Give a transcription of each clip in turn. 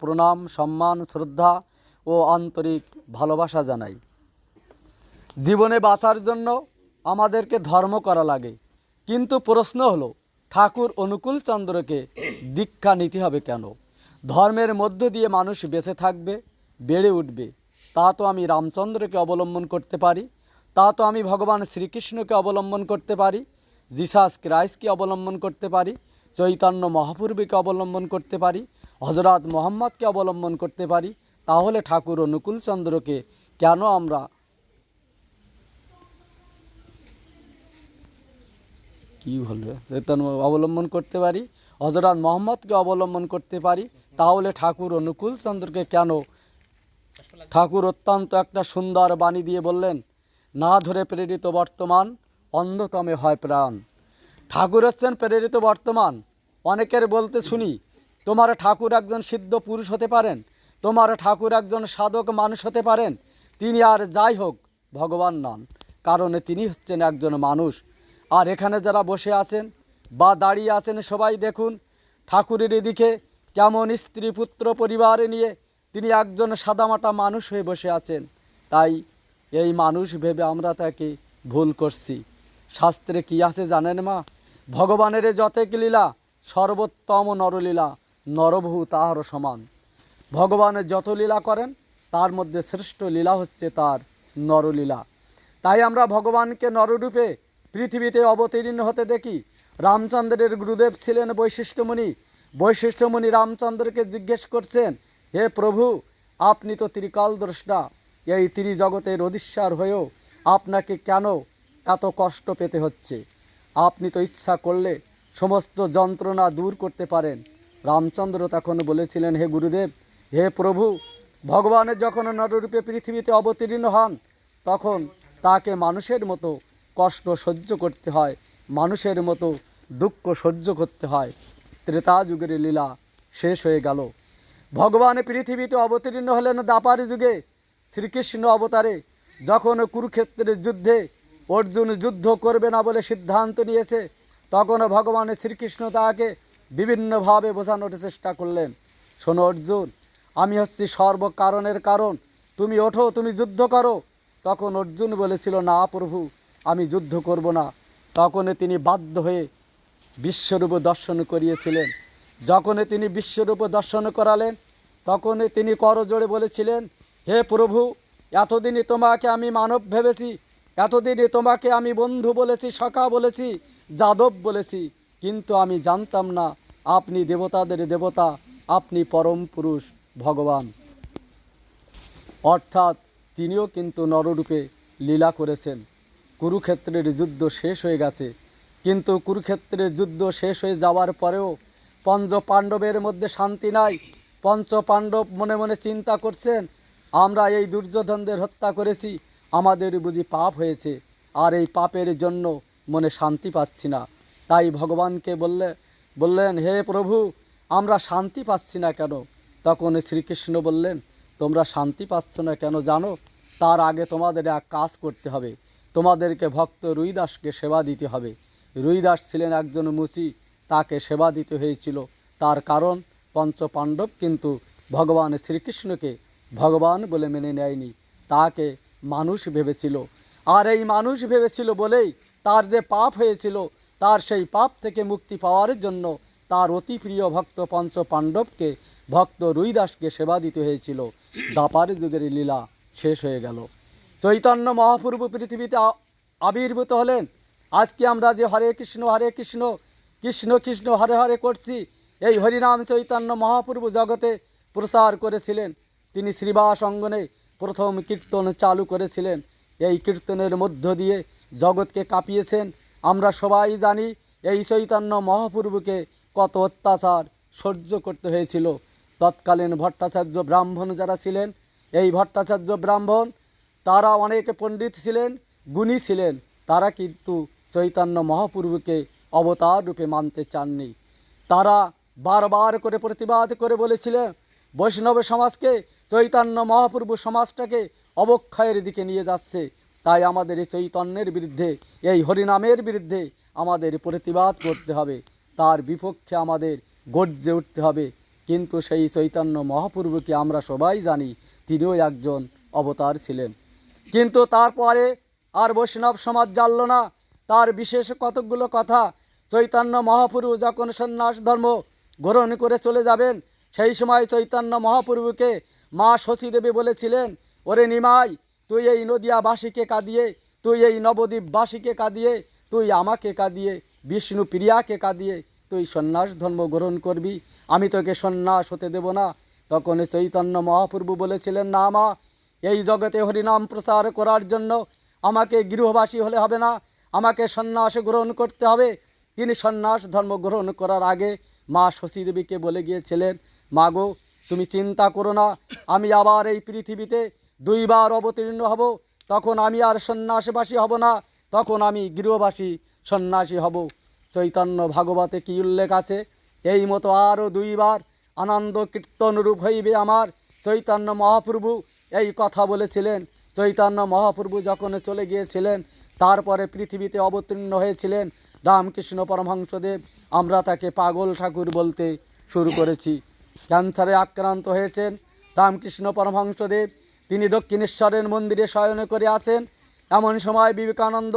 প্রণাম, সম্মান, শ্রদ্ধা ও আন্তরিক ভালোবাসা জানাই। জীবনে বাঁচার জন্য আমাদেরকে ধর্ম করা লাগে। কিন্তু প্রশ্ন হলো, ঠাকুর অনুকূল চন্দ্রকে দীক্ষা নিতে হবে কেন? ধর্মের মধ্য দিয়ে মানুষ বেঁচে থাকবে, বেড়ে উঠবে। তা তো আমি রামচন্দ্রকে অবলম্বন করতে পারি, তা তো আমি ভগবান শ্রীকৃষ্ণকে অবলম্বন করতে পারি জিসাস ক্রাইস্টকে অবলম্বন করতে পারি, চৈতন্য মহাপূর্বীকে অবলম্বন করতে পারি হজরত মোহাম্মদকে অবলম্বন করতে পারি, তাহলে ঠাকুর অনুকূল চন্দ্রকে কেন আমরা কি বলবে? চৈতন্য অবলম্বন করতে পারি হজরত মোহাম্মদকে অবলম্বন করতে পারি, তাহলে ঠাকুর অনুকূল চন্দ্রকে কেন? ঠাকুর অত্যন্ত একটা সুন্দর বাণী দিয়ে বললেন, না ধরে প্রেরিত বর্তমান অন্ধতমে হয় প্রাণ। ঠাকুর হচ্ছেন প্রেরিত বর্তমান। অনেকের বলতে শুনি তোমার ঠাকুর একজন সিদ্ধ পুরুষ হতে পারেন, তোমার ঠাকুর একজন সাধক মানুষ হতে পারেন, তিনি আর যাই হোক ভগবান নন, কারণ তিনি হচ্ছেন একজন মানুষ। আর এখানে যারা বসে আছেন বা দাঁড়িয়ে আছেন সবাই দেখুন, ঠাকুরের এদিকে কেমন স্ত্রী পুত্র পরিবার নিয়ে তিনি একজন সাদামাটা মানুষ হয়ে বসে আছেন। তাই এই মানুষ ভেবে আমরা তাকে ভুল করছি। শাস্ত্রে কি আছে জানেন মা? ভগবানের যতেক লীলা, সর্বোত্তম নরলীলা নরভূ তাহার সমান। ভগবানের যত লীলা করেন, তার মধ্যে শ্রেষ্ঠ লীলা হচ্ছে তার নরলীলা। তাই আমরা ভগবানকে নররূপে পৃথিবীতে অবতীর্ণ হতে দেখি। রামচন্দ্রের গুরুদেব ছিলেন বৈশিষ্ট্যমণি। বৈশিষ্ট্যমণি রামচন্দ্রকে জিজ্ঞেস করছেন, হে প্রভু, আপনি তো ত্রিকাল দ্রষ্টা। এই ত্রিজগতের অধিস্বার হয়েও আপনাকে কেন এত কষ্ট পেতে হচ্ছে? আপনি তো ইচ্ছা করলে সমস্ত যন্ত্রণা দূর করতে পারেন। রামচন্দ্র তখন বলেছিলেন, হে গুরুদেব, হে প্রভু, ভগবানের যখন নররূপে পৃথিবীতে অবতীর্ণ হন, তখন তাকে মানুষের মতো কষ্ট সহ্য করতে হয়, মানুষের মতো দুঃখ সহ্য করতে হয়। ত্রেতা যুগের লীলা শেষ হয়ে গেল। ভগবান পৃথিবীতে অবতীর্ণ হলেন দাপার যুগে। শ্রীকৃষ্ণ অবতারে যখন কুরুক্ষেত্রের যুদ্ধে অর্জুন যুদ্ধ করবে না বলে সিদ্ধান্ত নিয়েছে, তখন ভগবান শ্রীকৃষ্ণ তাকে বিভিন্নভাবে বোঝানোর চেষ্টা করলেন। শোনো অর্জুন, আমি হচ্ছি সর্বকারণের কারণ। তুমি ওঠো, তুমি যুদ্ধ করো। তখন অর্জুন বলেছিল, না প্রভু, আমি যুদ্ধ করব না। তখন তিনি বাধ্য হয়ে বিশ্বরূপ দর্শন করিয়েছিলেন। যখন তিনি বিশ্বরূপ দর্শন করালেন তখন তিনি করজোড়ে বলেছিলেন, হে প্রভু, এতদিনই তোমাকে আমি মানব ভেবেছি, এতদিনই তোমাকে আমি বন্ধু বলেছি, সখা বলেছি, যাদব বলেছি। কিন্তু আমি জানতাম না আপনি দেবতাদের দেবতা, আপনি পরম পুরুষ, ভগবান। অর্থাৎ তিনিও কিন্তু নররূপে লীলা করেছেন। কুরুক্ষেত্রের যুদ্ধ শেষ হয়ে গেছে। কিন্তু কুরুক্ষেত্রের যুদ্ধ শেষ হয়ে যাওয়ার পরেও পঞ্চ পাণ্ডবের মধ্যে শান্তি নাই। পঞ্চ পাণ্ডব মনে মনে চিন্তা করছেন, আমরা এই দুর্যোধনদের হত্যা করেছি, আমাদের বুঝি পাপ হয়েছে, আর এই পাপের জন্য মনে শান্তি পাচ্ছি না। তাই ভগবানকে বললে, বললেন, হে প্রভু, আমরা শান্তি পাচ্ছি না কেন? তখন শ্রীকৃষ্ণ বললেন, তোমরা শান্তি পাচ্ছ না কেন জানো? তার আগে তোমাদের এক কাজ করতে হবে। তোমাদেরকে ভক্ত রুইদাসকে সেবা দিতে হবে। রুইদাস ছিলেন একজন মুচি, তাকে সেবা দিতে হয়েছিল। তার কারণ পঞ্চ পাণ্ডব কিন্তু ভগবান শ্রীকৃষ্ণকে ভগবান বলে মেনে নেয়নি। তাকে মানুষ ভেবেছিল। আর এই মানুষ ভেবেছিল বলেই তার যে পাপ হয়েছিল তার সেই পাপ থেকে মুক্তি পাওয়ার জন্য তার অতি প্রিয় ভক্ত পঞ্চ পাণ্ডবকে ভক্ত রুইদাসকে সেবা দিতে হয়েছিল। দাপার যুগের লীলা শেষ হয়ে গেল। চৈতন্য মহাপূর্ব পৃথিবীতে আবির্ভূত হলেন। আজকে আমরা যে হরে কৃষ্ণ হরে কৃষ্ণ কৃষ্ণ কৃষ্ণ, হরে হরে করছি, এই হরিনাম চৈতন্য মহাপূর্ব জগতে প্রসার করেছিলেন। তিনি শ্রীবাস অঙ্গনে প্রথম কীর্তন চালু করেছিলেন। এই কীর্তনের মধ্য দিয়ে জগৎকে কাঁপিয়েছেন। আমরা সবাই জানি এই চৈতন্য মহাপূর্বকে কত অত্যাচার সহ্য করতে হয়েছিল। তৎকালীন ভট্টাচার্য ব্রাহ্মণ যারা ছিলেন, এই ভট্টাচার্য ব্রাহ্মণ, তারা অনেক পণ্ডিত ছিলেন, গুণী ছিলেন। তারা কিন্তু চৈতন্য মহাপূর্বকে অবতার রূপে মানতে চাননি। তারা বারবার করে প্রতিবাদ করে বলেছিলেন, বৈষ্ণব সমাজকে, চৈতন্য মহাপূর্ব সমাজটাকে অবক্ষয়ের দিকে নিয়ে যাচ্ছে। তাই আমাদের এই চৈতন্যের বিরুদ্ধে, এই হরিনামের বিরুদ্ধে আমাদের প্রতিবাদ করতে হবে। তার বিপক্ষে আমাদের গর্জে উঠতে হবে। কিন্তু সেই চৈতন্য মহাপ্রভুকে আমরা সবাই জানি, তিনিও একজন অবতার ছিলেন। কিন্তু তারপরে আর বৈষ্ণব সমাজ জানল না। তার বিশেষ কতকগুলো কথা চৈতন্য মহাপ্রভু যখন সন্ন্যাস ধর্ম গ্রহণ করে চলে যাবেন, সেই সময় চৈতন্য মহাপ্রভুকে মা শশী দেবী বলেছিলেন, ওরে নিমাই তুই এই নদিয়াবাসীকে কাঁদিয়ে, তুই এই নবদ্বীপবাসীকে কাঁদিয়ে, তুই আমাকে কাঁদিয়ে, বিষ্ণু প্রিয়াকে কাঁদিয়ে তুই সন্ন্যাস ধর্ম গ্রহণ করবি। আমি তোকে সন্ন্যাস হতে দেব না। তখন চৈতন্য মহাপ্রভু বলেছিলেন, না মা, এই জগতে হরিনাম প্রচার করার জন্য আমাকে গৃহবাসী হলে হবে না। আমাকে সন্ন্যাস গ্রহণ করতে হবে। তিনি সন্ন্যাস ধর্ম গ্রহণ করার আগে মা শশী দেবীকে বলে গিয়েছিলেন, মা গো, তুমি চিন্তা করো না। আমি আবার এই পৃথিবীতে দুইবার অবতীর্ণ হব, তখন আমি আর সন্ন্যাসবাসী হব না, তখন আমি গৃহবাসী, সন্ন্যাসী হব। চৈতন্য ভাগবতে কি উল্লেখ আছে? এই মতো আরও দুইবার আনন্দ কীর্তন রূপ হইবে আমার। চৈতন্য মহাপ্রভু এই কথা বলেছিলেন। চৈতন্য মহাপ্রভু যখন চলে গিয়েছিলেন, তারপরে পৃথিবীতে অবতীর্ণ হয়েছিলেন রামকৃষ্ণ পরমহংসদেব। আমরা তাকে পাগল ঠাকুর বলতে শুরু করেছি। ক্যান্সারে আক্রান্ত হয়েছেন রামকৃষ্ণ পরমহংসদেব। তিনি দক্ষিণেশ্বরের মন্দিরে শয়ন করে আছেন। এমন সময় বিবেকানন্দ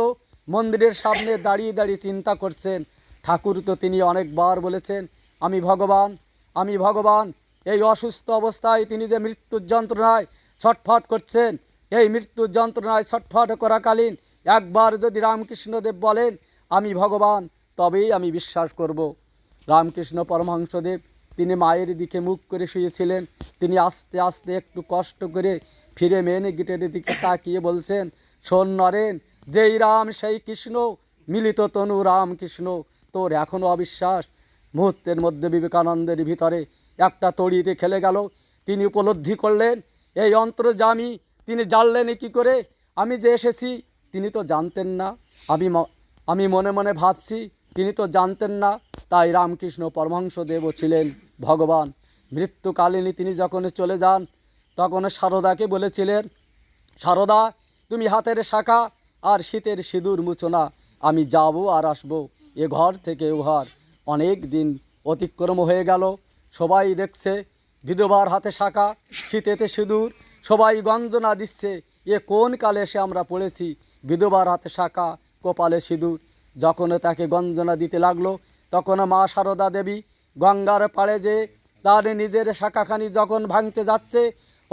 মন্দিরের সামনে দাঁড়িয়ে দাঁড়িয়ে চিন্তা করছেন। ঠাকুর তো তিনি অনেকবার বলেছেন, আমি ভগবান আমি ভগবান। এই অসুস্থ অবস্থায় তিনি যে মৃত্যুর যন্ত্রণায় ছটফট করছেন, এই মৃত্যুর যন্ত্রণায় ছটফট করাকালীন একবার যদি রামকৃষ্ণদেব বলেন, আমি ভগবান, তবেই আমি বিশ্বাস করব। রামকৃষ্ণ পরমহংসদেব তিনি মায়ের দিকে মুখ করে শুয়েছিলেন। তিনি আস্তে আস্তে একটু কষ্ট করে ফিরে মেনে গিটের দিকে তাকিয়ে বলছেন, শোন নরেন, যেই রাম সেই কৃষ্ণ, মিলিত তনু রামকৃষ্ণ তোর এখনও অবিশ্বাস। মুহূর্তের মধ্যে বিবেকানন্দের ভিতরে একটা তড়িতে খেলে গেল। তিনি উপলব্ধি করলেন, এই অন্তর্জামী তিনি জানলেন কি করে? আমি যে এসেছি, তিনি তো জানতেন না। আমি আমি মনে মনে ভাবছি, তিনি তো জানতেন না। তাই রামকৃষ্ণ পরমহংসদেবও ছিলেন ভগবান। মৃত্যুকালীনই তিনি যখন চলে যান তখন সারদাকে বলেছিলেন, সারদা, তুমি হাতের শাখা আর শীতের সিঁদুর মুছো না। আমি যাব আর আসব, এ ঘর থেকে ও ঘর অনেক দিন অতিক্রম হয়ে গেল। সবাই দেখছে বিধবার হাতে শাখা, শীতেতে সিঁদুর। সবাই গঞ্জনা দিচ্ছে, এ কোন কালে এসে আমরা পড়েছি? বিধবার হাতে শাখা, কপালে সিঁদুর। যখন তাকে গঞ্জনা দিতে লাগল, তখন মা সারদা দেবী গঙ্গার পাড়ে যে তার নিজের শাখাখানি যখন ভাঙতে যাচ্ছে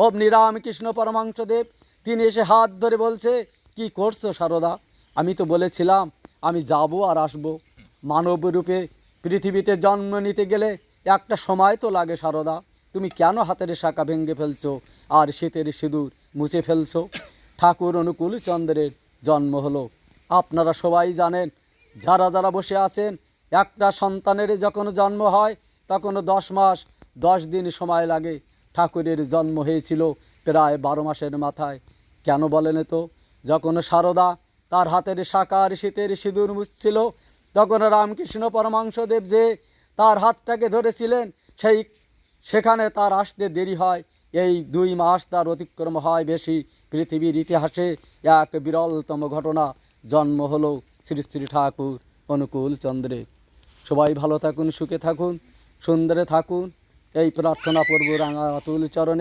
অবনি রামকৃষ্ণ পরমাংশদেব তিনি এসে হাত ধরে বলছে, কি করছ সারদা? আমি তো বলেছিলাম, আমি যাব আর আসব। মানব রূপে পৃথিবীতে জন্ম নিতে গেলে একটা সময় তো লাগে সারদা। তুমি কেন হাতের শাখা ভেঙে ফেলছো আর শীতের সিঁদুর মুছে ফেলছো? ঠাকুর অনুকূল চন্দ্রের জন্ম হলো। আপনারা সবাই জানেন, যারা যারা বসে আছেন, একটা সন্তানের যখন জন্ম হয়, তখন দশ মাস, দশ দিন সময় লাগে। ঠাকুরের জন্ম হয়েছিল প্রায় বারো মাসের মাথায়। কেন বলেন তো? যখন সারদা তার হাতের শাকার শীতের সিঁদুর মুছছিল, তখন রামকৃষ্ণ পরমাংশদেব যে তার হাতটাকে ধরেছিলেন, সেই সেখানে তার আসতে দেরি হয়। এই দুই মাস তার অতিক্রম হয় বেশি। পৃথিবীর ইতিহাসে এক বিরলতম ঘটনা। জন্ম হলো শ্রী শ্রী ঠাকুর অনুকূল চন্দ্রে। সবাই ভালো থাকুন, সুখে থাকুন, সুন্দরে থাকুন। এই প্রার্থনা করব রাঙা অতুল চরণে।